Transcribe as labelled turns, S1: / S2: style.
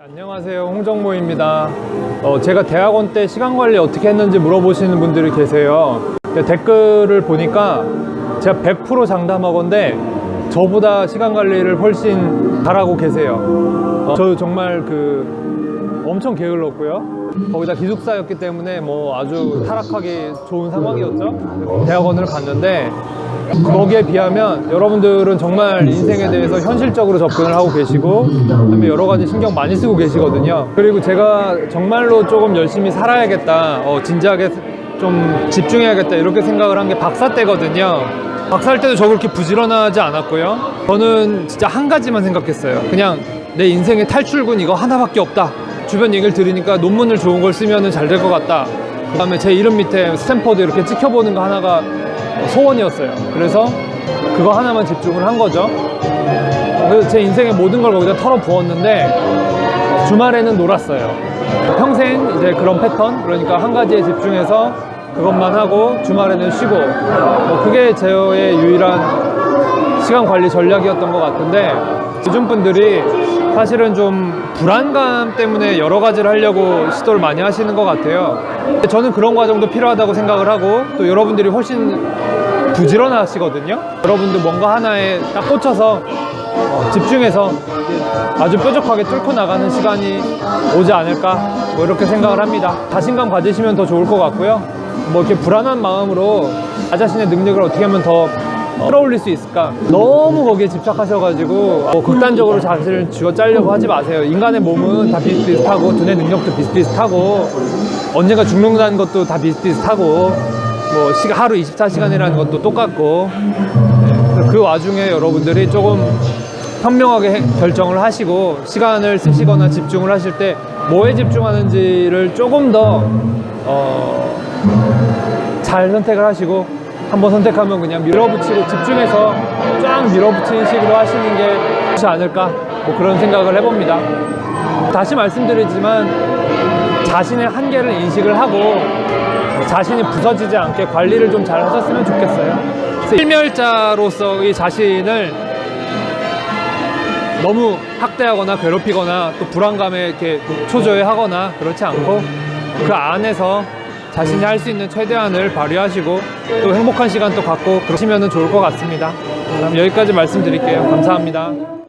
S1: 안녕하세요. 홍정모입니다. 어, 제가 대학원 때 시간 관리 어떻게 했는지 물어보시는 분들이 계세요. 댓글을 보니까 제가 100% 장담하건데 저보다 시간 관리를 훨씬 잘하고 계세요 어, 저 정말 그 엄청 게을렀고요 거기다 기숙사였기 때문에 뭐 아주 타락하기 좋은 상황이었죠 대학원을 갔는데 거기에 비하면 여러분들은 정말 인생에 대해서 현실적으로 접근을 하고 계시고 그다음에 여러 가지 신경 많이 쓰고 계시거든요. 그리고 제가 정말로 조금 열심히 살아야겠다, 어, 진지하게 좀 집중해야겠다 이렇게 생각을 한 게 박사 때거든요. 박사 할 때도 저 그렇게 부지런하지 않았고요. 저는 진짜 한 가지만 생각했어요. 그냥 내 인생의 탈출군 이거 하나밖에 없다. 주변 얘기를 들으니까 논문을 좋은 걸 쓰면 잘 될 것 같다. 그 다음에 제 이름 밑에 스탠퍼드 이렇게 찍혀보는 거 하나가 소원이었어요. 그래서 그거 하나만 집중을 한 거죠. 그래서 제 인생의 모든 걸 거기다 털어 부었는데 주말에는 놀았어요. 평생 이제 그런 패턴, 그러니까 한 가지에 집중해서 그것만 하고 주말에는 쉬고 뭐 그게 저의 유일한 시간 관리 전략이었던 것 같은데 요즘 분들이 사실은 좀 불안감 때문에 여러 가지를 하려고 시도를 많이 하시는 것 같아요. 저는 그런 과정도 필요하다고 생각을 하고 또 여러분들이 훨씬 부지런하시거든요. 여러분도 뭔가 하나에 딱 꽂혀서 어, 집중해서 아주 뾰족하게 뚫고 나가는 시간이 오지 않을까 뭐 이렇게 생각을 합니다. 자신감 가지시면 더 좋을 것 같고요. 뭐 이렇게 불안한 마음으로 나 자신의 능력을 어떻게 하면 더 끌어올릴 수 있을까? 너무 거기에 집착하셔가지고 뭐 극단적으로 자신을 쥐어 짜려고 하지 마세요. 인간의 몸은 다 비슷비슷하고 두뇌 능력도 비슷비슷하고 언젠가 죽는다는 것도 다 비슷비슷하고 뭐 하루 24시간이라는 것도 똑같고 네, 그 와중에 여러분들이 조금 현명하게 해- 결정을 하시고 시간을 쓰시거나 집중을 하실 때 뭐에 집중하는지를 조금 더 어, 잘 선택을 하시고 한번 선택하면 그냥 밀어붙이고 집중해서 쫙 밀어붙이는 식으로 하시는 게 좋지 않을까 뭐 그런 생각을 해봅니다. 다시 말씀드리지만 자신의 한계를 인식을 하고 자신이 부서지지 않게 관리를 좀 잘 하셨으면 좋겠어요. 필멸자로서의 자신을 너무 학대하거나 괴롭히거나 또 불안감에 이렇게 초조해하거나 그렇지 않고 그 안에서 자신이 할 수 있는 최대한을 발휘하시고 또 행복한 시간도 갖고 그러시면 좋을 것 같습니다. 그럼 여기까지 말씀드릴게요. 감사합니다.